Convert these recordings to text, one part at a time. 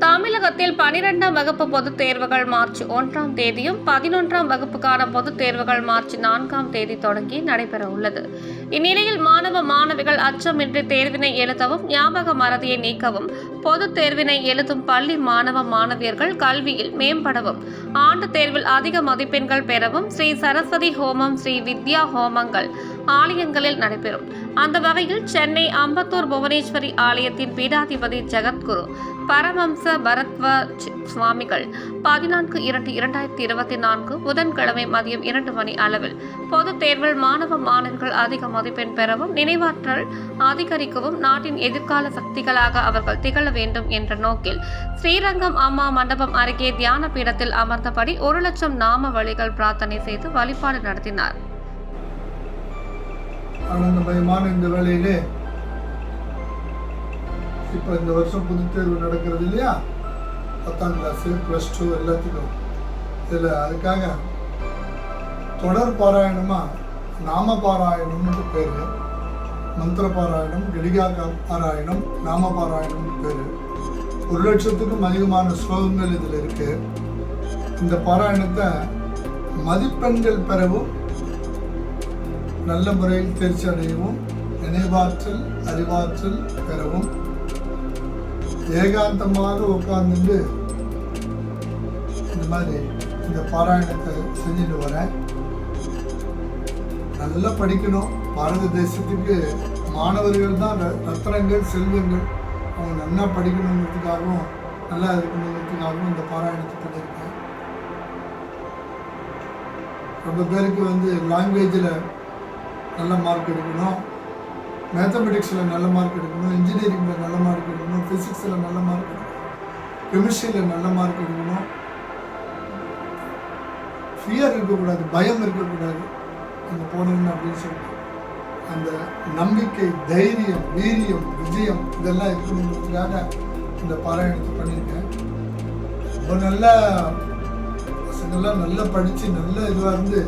தமிழகத்தில் பனிரெண்டாம் வகுப்பு பொதுத் தேர்வுகள் மார்ச் ஒன்றாம் தேதியும் பதினொன்றாம் வகுப்புக்கான பொதுத் தேர்வுகள் மார்ச் நான்காம் தேதி தொடங்கி நடைபெற உள்ளது. இந்நிலையில் மாணவ மாணவிகள் அச்சமின்றி தேர்வினை எழுதவும் ஞாபக மறதியை நீக்கவும் பொதுத் தேர்வினை எழுதும் பள்ளி மாணவ மாணவியர்கள் கல்வியில் மேம்படவும் ஆண்டு தேர்வில் அதிக மதிப்பெண்கள் பெறவும் ஸ்ரீ சரஸ்வதி ஹோமம் ஸ்ரீ வித்யா ஹோமங்கள் ஆலயங்களில் நடைபெறும். அந்த வகையில் சென்னை அம்பத்தூர் புவனேஸ்வரி ஆலயத்தின் பீடாதிபதி ஜெகத்குரு பரமம்ச பரத்வ சுவாமிகள் பதினான்கு இரண்டு இரண்டாயிரத்தி இருபத்தி நான்கு புதன்கிழமை மதியம் இரண்டு மணி அளவில் பொதுத் தேர்வில் மாணவ மாணவர்கள் அதிக மதிப்பெண் பெறவும் நினைவாற்றல் அதிகரிக்கவும் நாட்டின் எதிர்கால சக்திகளாக அவர்கள் திகழ வேண்டும் என்ற நோக்கில் ஸ்ரீரங்கம் அம்மா மண்டபம் அருகே தியான பீடத்தில் அமர்ந்தபடி ஒரு லட்சம் நாம வழிகள் பிரார்த்தனை செய்து வழிபாடு நடத்தினார். ஆனந்தமயமான இந்த வேலையிலே இப்போ இந்த வருஷம் பொதுத் தேர்வு நடக்கிறது இல்லையா? பத்தாம் கிளாஸு ப்ளஸ் டூ எல்லாத்துக்கும். இதில் அதுக்காக தொடர் பாராயணமாக நாம பாராயணம்னு பேர். மந்திர பாராயணம் கடிகா பாராயணம் நாம பாராயணம்னு பேர். ஒரு லட்சத்துக்கும் அதிகமான ஸ்லோகங்கள் இதில் இருக்கு. இந்த பாராயணத்தை மதிப்பெண்கள் பெறவும் நல்ல முறையில் தேர்ச்சி அடையவும் நினைவாற்றல் அறிவாற்றல் பெறவும் ஏகாந்தமாக உட்கார்ந்துட்டு இந்த மாதிரி இந்த பாராயணத்தை செஞ்சுட்டு வரேன். நல்லா படிக்கணும். பாரத தேசத்துக்கு மாணவர்கள் தான் ரத்தனங்கள் செல்வங்கள். அவங்க நல்லா படிக்கணுங்கிறதுக்காகவும் நல்லா இருக்கணுங்கிறதுக்காகவும் இந்த பாராயணத்தை பண்ணியிருக்கேன். ரொம்ப பேருக்கு வந்து லாங்குவேஜில் நல்ல மார்க் எடுக்கணும். மேத்தமெட்டிக்ஸில் நல்ல மார்க் எடுக்கணும். இன்ஜினியரிங்கில் நல்ல மார்க் எடுக்கணும். ஃபிசிக்ஸில் நல்ல மார்க் எடுக்கணும். கெமிஸ்ட்ரியில் நல்ல மார்க் எடுக்கணும். ஃபியர் இருக்கக்கூடாது பயம் இருக்கக்கூடாது. அங்கே போனோம்னு அப்படின்னு சொல்லிட்டு அந்த நம்பிக்கை தைரியம் வீரியம் விஜயம் இதெல்லாம் இருக்கணுங்கிறதுக்காக இந்த பாராயணத்தை பண்ணியிருக்கேன். ரொம்ப நல்ல பசங்கள்லாம் நல்லா படித்து நல்ல இதுவாக இருந்து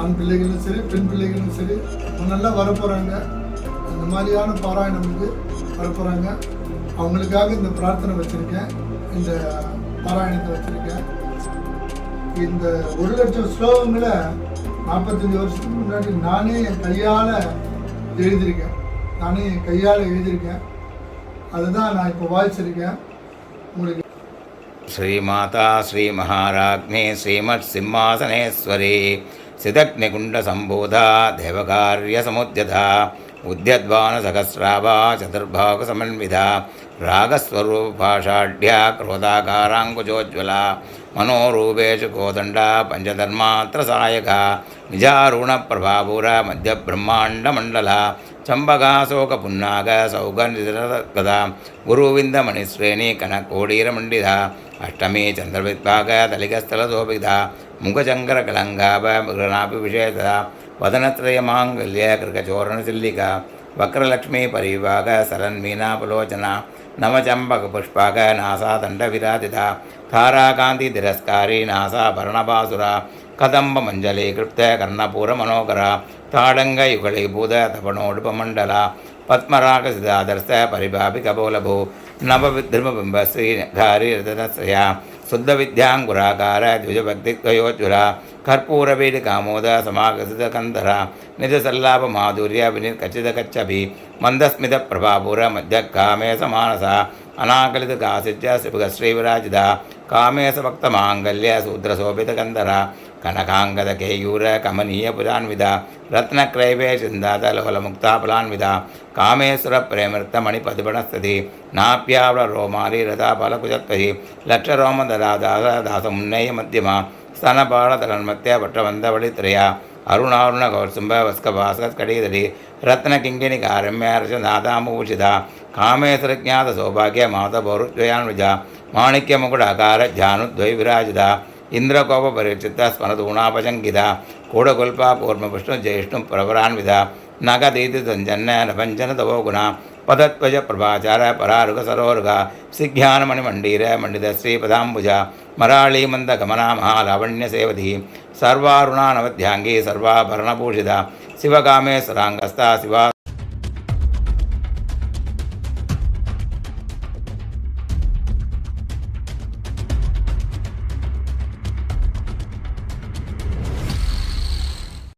ஆண் பிள்ளைகளும் சரி பெண் பிள்ளைகளும் சரி அவங்க நல்லா வரப்போகிறாங்க அந்த மாதிரியான பாராயணம் வந்து வரப்போகிறாங்க அவங்களுக்காக இந்த பிரார்த்தனை வச்சுருக்கேன் இந்த பாராயணத்தை வச்சுருக்கேன் இந்த ஒரு லட்சம் ஸ்லோகங்களை நாற்பத்தஞ்சு வருஷத்துக்கு முன்னாடி நானே என் கையால் எழுதியிருக்கேன் நானே என் கையால் எழுதியிருக்கேன் அதுதான் நான் இப்போ வாய்ச்சிருக்கேன் உங்களுக்கு श्रीमाता श्रीमहाराज्ञे श्रीमत्सिंहासनेश्वरी సిదగ్నిగుండ సంబోధ దేవకార్య దేవకార్యసముద్యత ఉద్యద్వాన సహస్రాభా చతుర్భాగ సమన్విత రాగస్వరూపాషాఢ్య క్రోధాకారాంకుజోజ్వల మనోరూపేషు కోదండ పంచధర్మాత్ర సాయక నిజారుణ ప్రభాపూర మధ్యబ్రహ్మాండమండల చంబగాశోక పున్నాగ సౌగ సౌగనిరగద గురువిందమణిశ్రేణి కనకోడీరమండిధ అష్టమీ చంద్రవిద్భాగ తలిగస్థల శోభిధ विषेदता वदनत्रयमाङ्गल्य कृकचोरणशिल्लिका वक्रलक्ष्मी परिविभाग सरन्मीनापलोचना नवचम्पकपुष्पाक नासादण्डविराजिता ताराकान्तितिरस्कारी नासाभरणभासुरा कदम्बमञ्जलीकृप्त कर्णपूरमनोकरा ताडङ्गयुगलीभूत तपणोडुपमण्डला पद्मरागसिदादर्श परिभापिकबोलभू नवविद्रुमबिम्बश्रीधारिरतनश्रया शुद्धविद्याङ्कुराकार द्विजभक्तिद्वयोज्वला कर्पूरवीडिकामोद समागसितकन्धरा निजसल्लापमाधुर्य विनिर्कचितकच्छभि मन्दस्मितप्रभापुर मध्यकामे समानसा अनाकलितकासित्य शिवगश्रीविराजिता कामेशभक्तमाङ्गल्य கனகாங்கத கேயூர கமனீய புரான்விதா ரத்னக்ரைவே சிந்தாதலோலமுக்தாபலான்விதா காமேஸ்வர பிரேமிருத்த மணி பதிபணஸ்ததி நாப்பியாவள ரோமாலி ரதா பலகுஜத்வதி லட்ச ரோம தராதாத தாச முன்னேய மத்தியமா ஸ்தனபால தலன்மத்திய பட்டவந்த வழித்திரையா அருணாருண கௌசும்ப வஸ்க பாஸ்கத் கடீதடி ரத்ன கிங்கினி காரம்ய அரச நாதாமூஷிதா காமேஸ்வரஜாத சௌபாகிய மாத பௌருத்வயான்விஜா மாணிக்க முகுடாகார ஜானுத்வை விராஜிதா ఇంద్రకోపరిచిత్త స్మరదూణాపశంకిత కూడగొల్ప కూర్మపుష్ణు జ్యేష్ణు ప్రవరాన్విధ నగదీతి సంజన్న నభంజన తవోగుణ పదత్వజ ప్రభాచార పరారుగ సరోరుగ సిఘ్యానమణి మండీర మండిత శ్రీపదాంబుజ మరాళీమంద గమనా మహాలావణ్య సేవతి సర్వారుణానవధ్యాంగి సర్వాభరణభూషిత శివకామేశ్వరాంగస్థ శివా